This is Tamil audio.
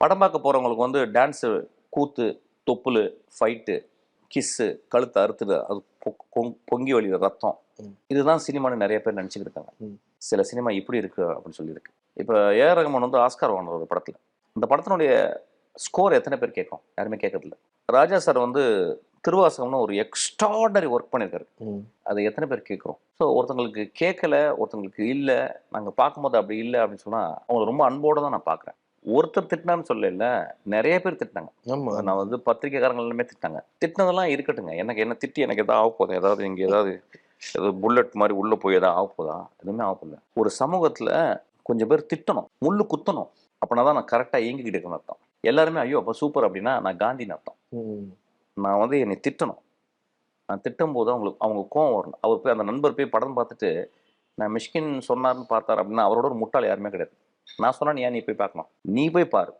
படம் பார்க்க போறவங்களுக்கு வந்து டான்ஸு கூத்து தொப்புளு ஃபைட்டு கிஸ்ஸு கழுத்தை அறுத்துடு அது பொங்கி வழிகிற ரத்தம். இதுதான் சினிமான்னு நிறைய பேர் நினச்சிக்கிட்டு இருக்காங்க. சில சினிமா இப்படி இருக்கு அப்படின்னு சொல்லியிருக்கு. இப்போ ஏஆர் ரஹ்மான் வந்து ஆஸ்கார் வாங்கினார் ஒரு படத்தில். இந்த படத்தினுடைய ஸ்கோர் எத்தனை பேர் கேட்கும்? யாருமே கேட்கறதில்ல. ராஜா சார் வந்து திருவாசகம்னு ஒரு எக்ஸ்ட்ராடனரி ஒர்க் பண்ணியிருக்காரு. அதை எத்தனை பேர் கேட்குறோம்? ஸோ ஒருத்தங்களுக்கு கேட்கல ஒருத்தங்களுக்கு இல்லை நாங்கள் பார்க்கும்போது அப்படி இல்லை அப்படின்னு சொன்னால் அவங்கள ரொம்ப அன்போடு தான் நான் பார்க்குறேன். ஒருத்தர் திட்டினான்னு சொல்லல நிறைய பேர் திட்டினாங்க. நான் வந்து பத்திரிக்கைக்காரங்க எல்லாமே திட்டினாங்க. திட்டினதெல்லாம் இருக்கட்டுங்க. எனக்கு என்ன திட்டி எனக்கு எதாவது ஆக போதா ஏதாவது இங்கே ஏதாவது ஏதோ புல்லட் மாதிரி உள்ளே போய் எதாவது ஆக போதா எதுவுமே ஆக போகல. ஒரு சமூகத்தில் கொஞ்சம் பேர் திட்டணும். முள்ளு குத்தணும். அப்படின்னா தான் நான் கரெக்டாக இயங்கிக்கிட்டு இருக்கேன்னு அர்த்தம். எல்லாருமே ஐயோ அப்போ சூப்பர் அப்படின்னா நான் காந்தின்னு அர்த்தம். நான் வந்து என்னை திட்டணும். நான் திட்டும் போது அவங்களுக்கு அவங்க கோவம் வரணும். அவர் போய் அந்த நண்பர் போய் படம் பார்த்துட்டு நான் மிஷ்கின் சொன்னார்னு பார்த்தார் அப்படின்னா அவரோட ஒரு முட்டாள் யாருமே கிடையாது. நான் சொன்னா நீ ஏன் நீ போய் பார்க்கணும்? நீ போய் பாரு.